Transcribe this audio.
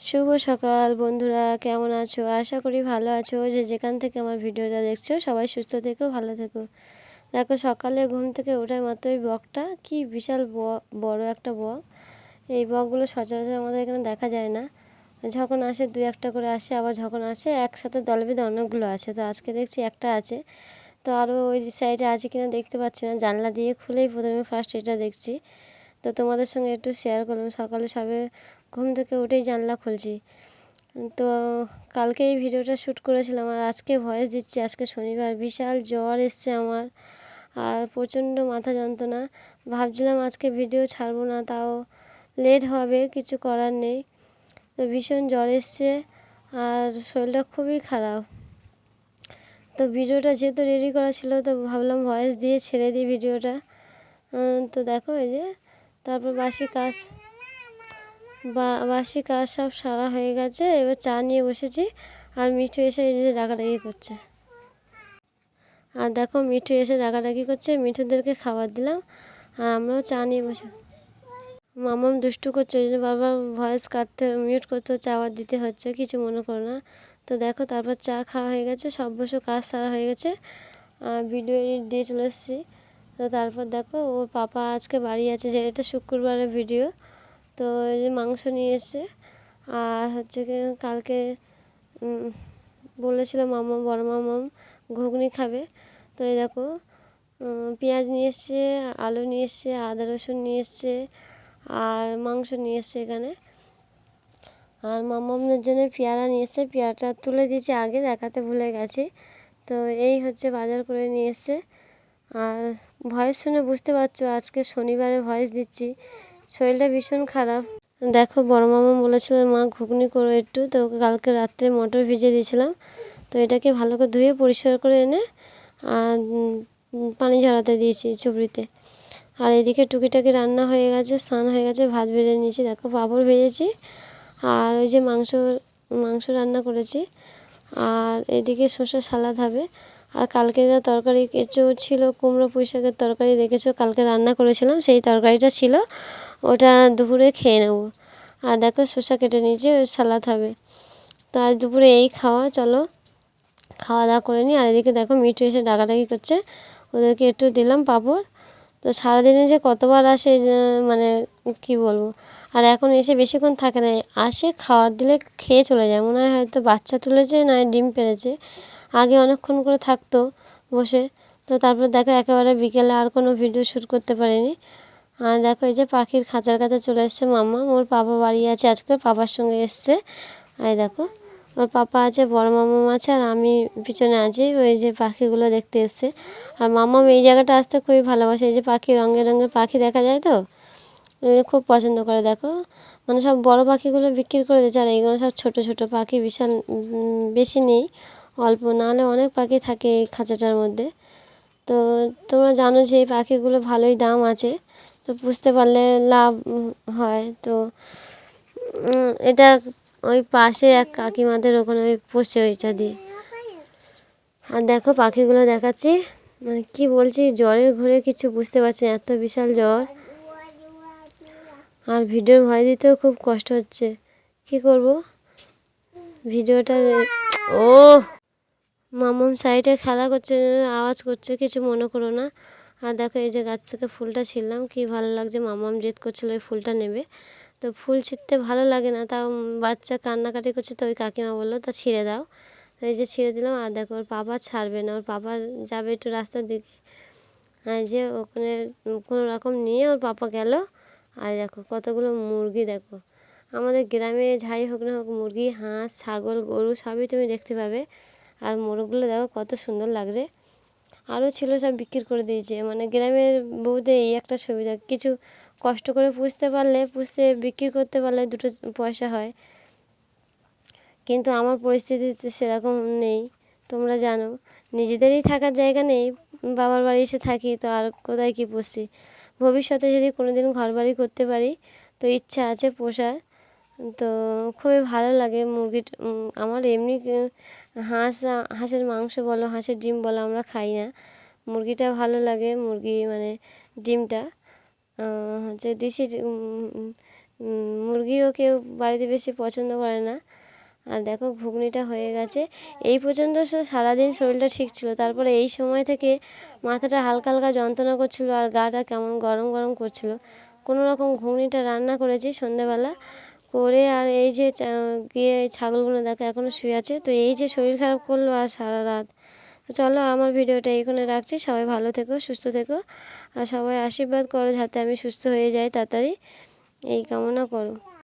শুভ সকাল বন্ধুরা, কেমন আছো? আশা করি ভালো আছো। যে যেখান থেকে আমার ভিডিওটা দেখছ, সবাই সুস্থ থেকো, ভালো থেকো। দেখো, সকালে ঘুম থেকে ওঠার মাত্রই বকটা। কি বিশাল বড় একটা বক। এই বকগুলো সচরাচর আমাদের এখানে দেখা যায় না। যখন আসে দু একটা করে আসে, আবার যখন আসে, একসাথে দলে বেঁধে অনেকগুলো আসে। তো আজকে দেখছি একটা আছে। তো আরও ওই সাইডে আছে কিনা দেখতে পাচ্ছি না। জানলা দিয়ে খুলেই প্রথমে ফার্স্ট এটা দেখছি। তো তোমাদের সঙ্গে একটু শেয়ার করলাম। সকালে সবে ঘুম থেকে উঠেই জানলা খুলছি। তো কালকে এই ভিডিওটা শ্যুট করেছিলাম আর আজকে ভয়েস দিচ্ছি। আজকে শনিবার, বিশাল জ্বর এসছে আমার। আর প্রচণ্ড মাথা যন্ত্রণা। ভাবছিলাম আজকে ভিডিও ছাড়বো না, তাও লেট হবে, কিছু করার নেই। তো ভীষণ জ্বর এসছে আর শরীরটা খুবই খারাপ। তো ভিডিওটা যেহেতু রেডি করা ছিল, তো ভাবলাম ভয়েস দিয়ে ছেড়ে দিই ভিডিওটা তো দেখো এই যে তারপর বাসি কাজ। বা, বাসি কাজ সব সারা হয়ে গেছে, এবার চা নিয়ে বসেছি, আর মিঠু এসে এই যে ডাকাডাকি করছে। আর দেখো মিঠু এসে ডাকাডাকি করছে, মিঠুদেরকে খাবার দিলাম, আর আমরাও চা নিয়ে বসে। মামাম দুষ্টু করছে, ওই জন্য বারবার ভয়েস কাটতে মিউট করতে হচ্ছে আবার দিতে হচ্ছে, কিছু মনে করো না। তো দেখো তারপর চা খাওয়া হয়ে গেছে, সব বসে কাজ সারা হয়ে গেছে, আর ভিডিও এডিট দিয়ে চলে এসেছি। তো তারপর দেখো, ওর পাপা আজকে বাড়ি আছে যে, এটা শুক্রবারের ভিডিও তো এই যে মাংস নিয়ে এসছে, আর হচ্ছে কি কালকে বলেছিল মামা বড় মামাম ঘুগনি খাবে। তো এই দেখো পেঁয়াজ নিয়ে এসছে, আলু নিয়ে এসছে, আদা রসুন নিয়ে এসছে, আর মাংস নিয়ে এসছে এখানে। আর মামামের জন্য পেয়ারা নিয়ে এসছে, পেয়ারাটা তুলে দিয়েছি আগে, দেখাতে ভুলে গেছি। তো এই হচ্ছে বাজার করে নিয়ে এসছে। আর ভয়েস শুনে বুঝতে পারছ, আজকে শনিবারে ভয়েস দিচ্ছি। শরীরটা ভীষণ খারাপ। দেখো, বড় মামা বলেছিল, মা, ঘুগনি করো একটু। তো কালকে রাত্রে মটর ভিজে দিয়েছিলাম। তো এটাকে ভালো করে ধুয়ে পরিষ্কার করে এনে, আর পানি ঝরাতে দিয়েছি চুবড়িতে। আর এদিকে টুকিটাকি রান্না হয়ে গেছে, স্নান হয়ে গেছে, ভাত বেড়ে নিয়েছি। দেখো, পাঁপড় ভেজেছি, আর ওই যে মাংস মাংস রান্না করেছি। আর এদিকে শসা সালাদ হবে। আর কালকে যা তরকারি কেঁচো ছিল, কুমড়ো পুঁই শাকের তরকারি দেখেছ? কালকে রান্না করেছিলাম, সেই তরকারিটা ছিল। ওটা দুপুরে খেয়ে নেব। আর দেখো, শসা কেটে নিয়েছি সালাদ হবে। তো আজ দুপুরে এই খাওয়া, চলো। খাওয়া দাওয়া করে নিই। আর এদিকে দেখো, মিঠু এসে ডাকাডাকি করছে। ওদেরকে একটু দিলাম পাঁপড়। তো সারাদিনে যে কতবার আসে মানে কি বলব? আর এখন এসে বেশিক্ষণ থাকে না। আসে খাওয়ার দিলে খেয়ে চলে যায়। মনে হয় হয়তো বাচ্চা তুলেছে নয় ডিম পেড়েছে আগে অনেকক্ষণ করে থাকতো বসে। তো তারপর দেখো একেবারে বিকেলে আর কোনো ভিডিও শ্যুট করতে পারিনি। আর দেখো এই যে পাখির খাঁচার কাছে চলে এসছে মাম্মা। ওর পাপা বাড়ি আছে আজকে, পাপার সঙ্গে এসছে। আর দেখো, ওর পাপা আছে, বড় মামাম আছে, আর আমি পিছনে আছি, ওই যে পাখিগুলো দেখতে এসছে। আর মামাম এই জায়গাটা আসতে খুবই ভালোবাসে। এই যে পাখি রঙের রঙের পাখি দেখা যায় তো? খুব পছন্দ করে, দেখো। মানে সব বড় পাখিগুলো বিক্রি করে দিয়েছে আর এইগুলো সব ছোট ছোট পাখি, বিশাল বেশি নেই। অল্প, নাহলে অনেক পাখি থাকে এই খাঁচাটার মধ্যে। তো তোমরা জানো যে এই পাখিগুলো ভালোই দাম আছে, তো পুষতে পারলে লাভ হয়। তো এটা ওই পাশে এক কাকিমাদের ওখানে ওই পোষে ওইটা দিয়ে। আর দেখো পাখিগুলো দেখাচ্ছি মানে কি বলছি, জ্বরের ঘরে কিছু বুঝতে পারছি না, এত বিশাল জ্বর। আর ভিডিওর ভয় দিতেও খুব কষ্ট হচ্ছে। কি করব? ভিডিওটা ও মামুম সাইডে খেলা করছে, আওয়াজ করছে, কিছু মনে করো না। আর দেখো এই যে গাছ থেকে ফুলটা ছিললাম কি ভালো লাগছে মামাম জেদ করছিল ওই ফুলটা নেবে। তো ফুল ছিঁড়তে ভালো লাগে না, তাও বাচ্চা কান্নাকাটি করছে, তো ওই কাকিমা বলল, তা ছিঁড়ে দাও। তো এই যে ছিঁড়ে দিলাম, আর দেখো ওর বাবা ছাড়বে না, ওর বাবা যাবে একটু রাস্তার দিকে। আর যে ওখানে কোনো রকম নিয়ে ওর পাপা গেল। আর দেখো কতগুলো মুরগি দেখো। আমাদের গ্রামে যাই হোক না হোক, মুরগি, হাঁস, ছাগল, গরু সবই তুমি দেখতে পাবে। আর মোরগগুলো দেখো কত সুন্দর লাগছে। আরও ছিল সব বিক্রি করে দিয়েছে। মানে গ্রামের বউদের এই একটা সুবিধা, কিছু কষ্ট করে পুষতে পারলে পুষতে বিক্রি করতে পারলে দুটো পয়সা হয়। কিন্তু আমার পরিস্থিতিতে সেরকম নেই, তোমরা জানো। নিজেদেরই থাকার জায়গা নেই, বাবার বাড়ি এসে থাকি, তো আর কোথায় কী পুষি ভবিষ্যতে যদি কোনো দিন ঘর বাড়ি করতে পারি, তো ইচ্ছা আছে পোষার। তো খুবই ভালো লাগে মুরগি আমার এমনি হাঁস, হাঁসের মাংস বলো, হাঁসের ডিম বলো আমরা খাই না। মুরগিটা ভালো লাগে, মুরগি মানে ডিমটা। হচ্ছে দেশি মুরগিও কেউ বাড়িতে বেশি পছন্দ করে না। আর দেখো ঘুগনিটা হয়ে গেছে। এই পর্যন্ত সারাদিন শরীরটা ঠিক ছিল। তারপরে এই সময় থেকে মাথাটা হালকা হালকা যন্ত্রণা করছিল আর গাটা কেমন গরম গরম করছিল। কোনো রকম ঘুগনিটা রান্না করেছি সন্ধ্যেবেলা। করে আর এই যে গিয়ে ছাগলগুলো দেখো এখনও শুয়ে আছে। তো এই যে শরীর খারাপ করল আর সারা রাত। তো চলো আমার ভিডিওটা এখানে রাখছি। সবাই ভালো থেকো, সুস্থ থেকো। আর সবাই আশীর্বাদ করো যাতে আমি সুস্থ হয়ে যাই তাড়াতাড়ি। এই কামনা করো।